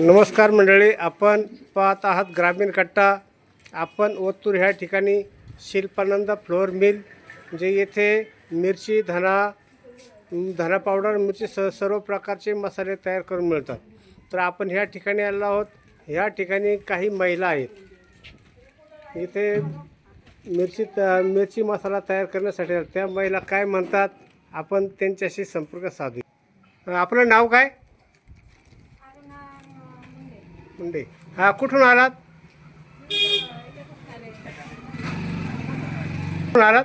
नमस्कार मंडळी आपण पाहत आहात ग्रामीण कट्टा. आपण ओतूर ह्या ठिकाणी शिल्पानंद फ्लोअर मिल जे येथे मिरची धना धना पावडर मिरची स सर्व प्रकारचे मसाले तयार करून मिळतात. तर आपण ह्या ठिकाणी आलो आहोत. ह्या ठिकाणी काही महिला आहेत. इथे मिरची त मिरची मसाला तयार करण्यासाठी त्या महिला काय म्हणतात? आपण त्यांच्याशी संपर्क साधू आपलं नाव काय? मुंडे हा कुठून आलात? कुठून आलात?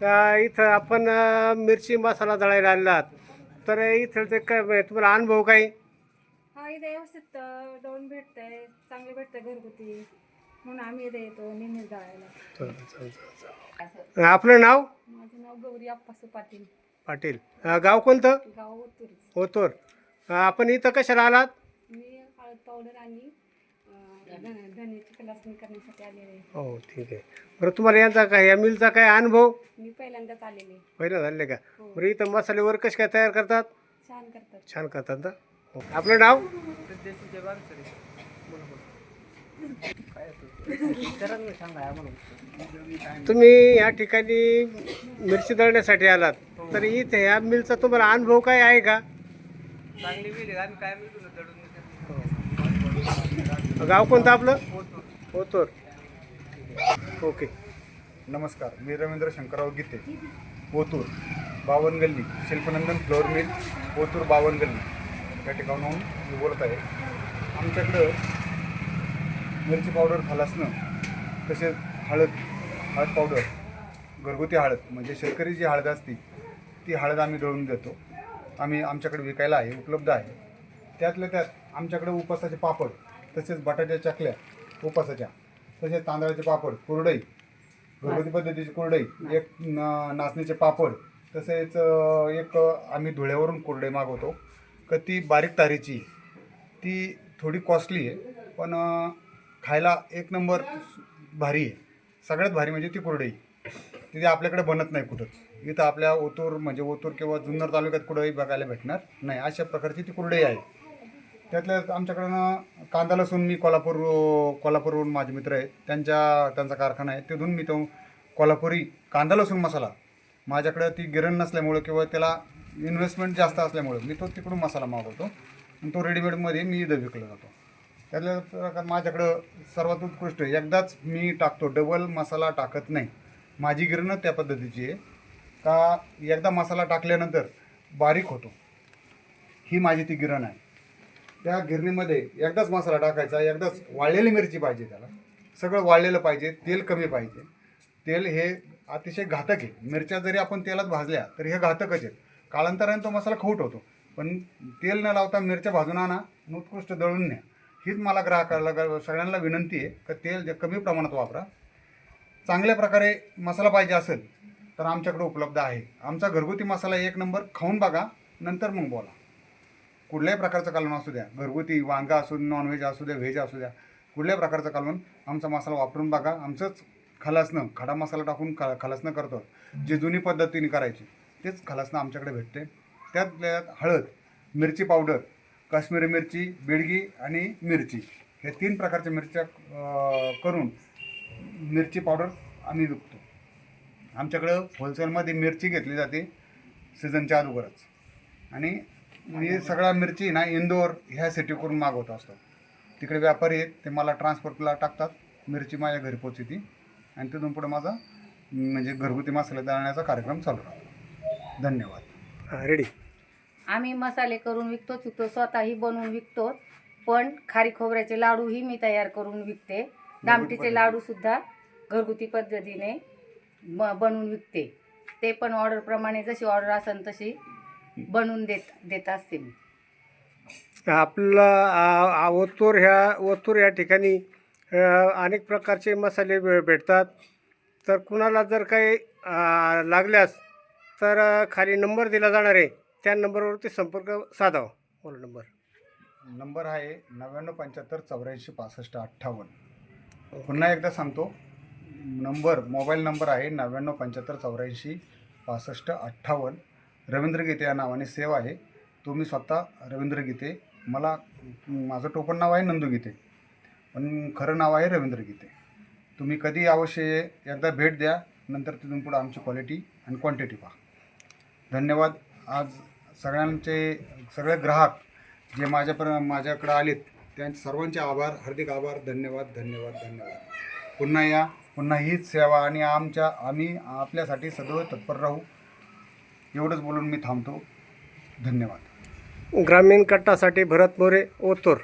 तर इथं आपण मिरची मसाला दळायला आलात तर इथं ते काय तुम्हाला अनुभव काही हा इथे व्यवस्थित अं, दळून भेटतंय चांगले भेटतंय घरगुती. म्हणून आम्ही इथे येतो नेहमीच दळायला. आपलं नाव? माझं नाव गौरी पाटील. पाटील. अं, गाव कोणतं? गाव ओतूरच. ओतोर. अं, आपण इथं कशाला आलात? पावडर आणि धन्याची कलासणी करण्यासाठी आलेले आहे. हो ठीक आहे. बरं तुम्हाला यांचा काय या मिलचा काय अनुभव? मी पहिल्यांदाच आलेले पहिला झाले का? हो. बरं इथं मसालेवर कसे काय तयार करतात? छान करतात. छान करतात ना? हो. आपलं नाव? तुम्ही या ठिकाणी मिरची दळण्यासाठी आलात. तर इथे या मिलचा तुम्हाला अनुभव काय आहे का? चांगली विहीर आहे. आम्ही काय मिळतो दडून गाव कोणतं आपलं? ओतोर ओके. नमस्कार मी रवींद्र शंकरराव गीते ओतूर बावन गल्ली शिल्पनंदन फ्लोअर मिल ओतूर बावन गल्ली या ठिकाणाहून मी बोलत आहे. आमच्याकडं मिरची पावडर खालासणं तसेच हळद हळद पावडर घरगुती हळद म्हणजे शेतकरी जी हळद असते ती हळद आम्ही दळून देतो. आम्ही आमच्याकडे विकायला आहे उपलब्ध आहे. त्यातल्या त्यात आमच्याकडे उपासाचे पापड तसेच बटाट्याच्या चकल्या उपासाच्या. तसेच तांदळाचे पापड कुरडई घरगुती पद्धतीची कुरडई एक नाचणीचे पापड तसेच एक आम्ही धुळ्यावरून कुरडई मागवतो. का ती बारीक तारीची ती थोडी कॉस्टली आहे पण खायला एक नंबर भारी आहे. सगळ्यात भारी म्हणजे ती कुरडई. तिथे आपल्याकडे बनत नाही कुठंच इथं आपल्या ओतूर म्हणजे ओतूर किंवा जुन्नर तालुक्यात कुठंही बघायला भेटणार नाही. अशा प्रकारची ती कुरडई आहे. त्यातल्या आमच्याकडनं कांदा लसूण मी कोल्हापूर कोल्हापूरवरून माझे मित्र आहेत. त्यांच्या त्यांचा कारखाना आहे. तिथून मी तो कोल्हापुरी कांदा लसूण मसाला माझ्याकडं ती गिरण नसल्यामुळं किंवा त्याला इन्व्हेस्टमेंट जास्त असल्यामुळं मी तो तिकडून मसाला मागवतो. आणि तो रेडीमेडमध्ये मी इथं विकला जातो. त्यातल्या प्रकार माझ्याकडं सर्वात उत्कृष्ट एकदाच मी टाकतो. डबल मसाला टाकत नाही. माझी गिरणं त्या पद्धतीची आहे. का एकदा मसाला टाकल्यानंतर बारीक होतो. ही माझी ती गिरण आहे. त्या गिरणीमध्ये एकदाच मसाला टाकायचा एकदाच वाळलेली मिरची पाहिजे त्याला. सगळं वाळलेलं पाहिजे तेल कमी पाहिजे. तेल हे अतिशय घातक आहे. मिरच्या जरी आपण तेलात भाजल्या तरी हे घातकच आहेत. कालांतराने तो मसाला खोट होतो. पण तेल न लावता मिरच्या भाजून आणा उत्कृष्ट दळून न्या. हीच मला ग्राहकाला सगळ्यांना विनंती आहे का तेल जे कमी प्रमाणात वापरा. चांगल्या प्रकारे मसाला पाहिजे असेल तर आमच्याकडे उपलब्ध आहे. आमचा घरगुती मसाला एक नंबर खाऊन बघा नंतर मग बोला. कुठल्याही प्रकारचं कालवण असू द्या घरगुती वांगा असू नॉनव्हेज असू द्या व्हेज असू द्या कुठल्याही प्रकारचं कालवण आमचा मसाला वापरून बघा आमचंच खलासनं खडा मसाला टाकून ख खलासनं करतो. जे जुनी पद्धतीने करायची तेच खलासनं आमच्याकडे भेटते. त्यात हळद मिरची पावडर काश्मीरी मिरची बेडगी आणि मिरची हे तीन प्रकारच्या मिरच्या करून मिरची पावडर आम्ही विकतो. आमच्याकडं होलसेलमध्ये मिरची घेतली जाते सीझनच्या अगोदरच. आणि मी सगळ्या मिरची ना इंदोर ह्या सिटी करून मागवत असतो. तिकडे व्यापारी आहेत ते मला ट्रान्सपोर्टला टाकतात. मिरची माझ्या घरी पोचते आणि तिथून पुढे माझा म्हणजे घरगुती मसाले दळण्याचा कार्यक्रम चालू राहतो. धन्यवाद. रेडी आम्ही मसाले करून विकतोच विकतो स्वतःही बनवून विकतोच पण खारी खोबऱ्याचे लाडूही मी तयार करून विकते. दामटीचे लाडूसुद्धा घरगुती पद्धतीने ब बनवून विकते. ते पण ऑर्डरप्रमाणे जशी ऑर्डर असेल तशी बनवून देत देत असते मी. आपलं आ- आ- ओतूर ह्या ओतूर या ठिकाणी अ, अनेक प्रकारचे मसाले भे- भेटतात. तर कुणाला जर काही आ, लागल्यास तर अ, खाली नंबर दिला जाणार आहे. त्या नंबरवरती संपर्क साधावा. बोला नंबर. नंबर आहे नव्याण्णव पंच्याहत्तर चौऱ्याऐंशी पासष्ट अठ्ठावन्न. पुन्हा एकदा सांगतो नंबर मोबाईल नंबर आहे नव्याण्णव पंच्याहत्तर चौऱ्याऐंशी पासष्ट अठ्ठावन्न. रवींद्र गीते या नावाने सेवा आहे. तो मी स्वतः रवींद्र गीते मला माझं टोपण नाव आहे नंदू गीते पण खरं नाव आहे रवींद्र गीते. तुम्ही कधी अवश्य एकदा भेट द्या नंतर तिथून पुढं आमची क्वालिटी आणि क्वांटिटी पहा. धन्यवाद. आज सगळ्यांचे सगळे ग्राहक जे माझ्यापर्यंत माझ्याकडे आलेत त्यांचे सर्वांचे आभार हार्दिक आभार धन्यवाद धन्यवाद धन्यवाद. पुन्हा या पुन्हा हीच सेवा आणि आमच्या आम्ही आपल्यासाठी सदैव तत्पर राहू. एवढंच बोलून मी थांबतो. धन्यवाद. ग्रामीण कट्टासाठी भरत मोरे ओतूर.